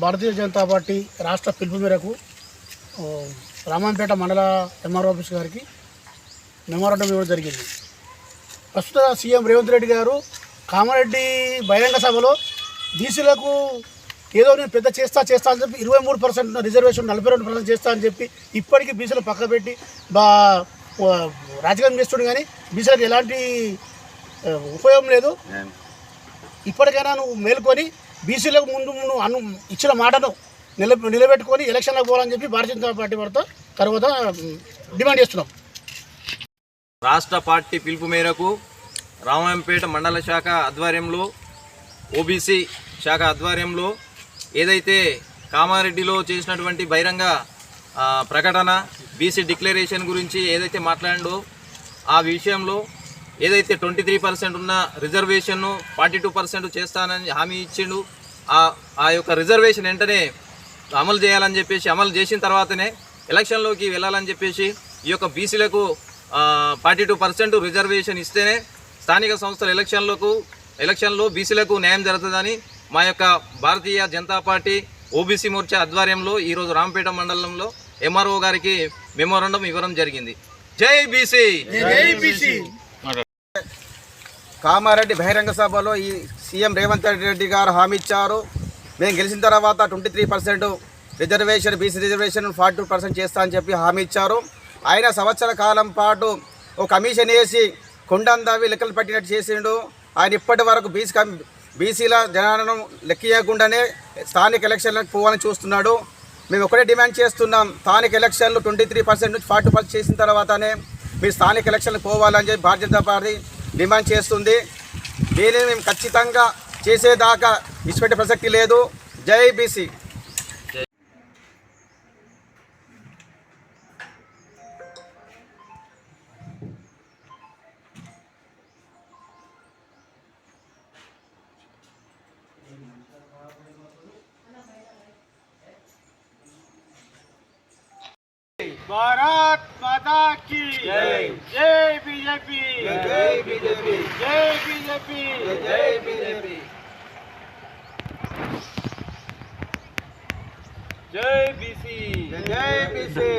భారతీయ Janata party రాష్ట్ర పిలుపు మేరకు ఓ, రామాంపేట మండల ఎంఆర్ ఆఫీస్ గారికి మెమోరాండం ఇవ్వడం జరిగింది. ప్రస్తుత సీఎం రేవంత్ రెడ్డి గారు కామారెడ్డి బహిరంగ సభలో బీసీలకు ఏదో నేను పెద్ద చేస్తా చేస్తా అని చెప్పి ఇరవై మూడు పర్సెంట్ రిజర్వేషన్ నలభై రెండు పర్సెంట్ చేస్తా అని చెప్పి ఇప్పటికీ బీసీలు పక్క పెట్టి బా రాజకీయం చేస్తుండే కానీ బీసీలకు ఎలాంటి ఉపయోగం లేదు. ఇప్పటికైనా నువ్వు మేల్కొని బీసీలకు ముందు నువ్వు అను ఇచ్చిన మాటను నిల నిలబెట్టుకొని ఎలక్షన్లకు పోవాలని చెప్పి భారతీయ జనతా పార్టీ వారితో తర్వాత డిమాండ్ చేస్తున్నాం. రాష్ట్ర పార్టీ పిలుపు మేరకు రామాయంపేట మండల శాఖ ఆధ్వర్యంలో ఓబీసీ శాఖ ఆధ్వర్యంలో ఏదైతే కామారెడ్డిలో చేసినటువంటి బహిరంగ ప్రకటన బీసీ డిక్లరేషన్ గురించి ఏదైతే మాట్లాడిండో ఆ విషయంలో ఏదైతే ట్వంటీ త్రీ పర్సెంట్ ఉన్న రిజర్వేషన్ను ఫార్టీ టూ పర్సెంట్ చేస్తానని హామీ ఇచ్చిండు ఆ యొక్క రిజర్వేషన్ వెంటనే అమలు చేయాలని చెప్పేసి అమలు చేసిన తర్వాతనే ఎలక్షన్లోకి వెళ్ళాలని చెప్పేసి ఈ యొక్క బీసీలకు ఫార్టీ టూ పర్సెంట్ రిజర్వేషన్ ఇస్తేనే స్థానిక సంస్థల ఎలక్షన్లకు ఎలక్షన్లో బీసీలకు న్యాయం జరుగుతుందని మా యొక్క భారతీయ జనతా పార్టీ ఓబీసీ మోర్చా ఆధ్వర్యంలో ఈరోజు రాంపేట మండలంలో ఎంఆర్ఓ గారికి మెమోరాండం ఇవ్వడం జరిగింది. జై బీసీ! కామారెడ్డి బహిరంగ సభలో ఈ సీఎం రేవంత్ రెడ్డి గారు హామీ ఇచ్చారు. మేము గెలిచిన తర్వాత twenty three percent reservation BC reservation forty two percent చేస్తా అని చెప్పి హామీ ఇచ్చారు. ఆయన సంవత్సర కాలం పాటు ఒక కమిషన్ వేసి కొండందావి లెక్కలు పట్టినట్టు చేసిండు. ఆయన ఇప్పటి వరకు బీసీ కమ్ బీసీల జనాలను లెక్కియకుండానే స్థానిక ఎలక్షన్లకు పోవాలని చూస్తున్నాడు. మేము ఒకటే డిమాండ్ చేస్తున్నాం స్థానిక ఎలక్షన్లు ట్వంటీ త్రీ పర్సెంట్ నుంచి ఫార్టీ పర్సెంట్ చేసిన తర్వాతనే మీరు స్థానిక ఎలక్షన్లకు పోవాలని చెప్పి భారతీయ జనతా పార్టీ డిమాండ్ చేస్తుంది. దీనిని మేము ఖచ్చితంగా చేసేదాకా ఇచ్చిపెట్టే ప్రసక్తి లేదు. జై బీసీ. భారత్ మాతా కి జై. బీజేపీ. జై బీజేపీ. జై బీజేపీ. జై బీజేపీ. జై బీసీ. జై బీసీ.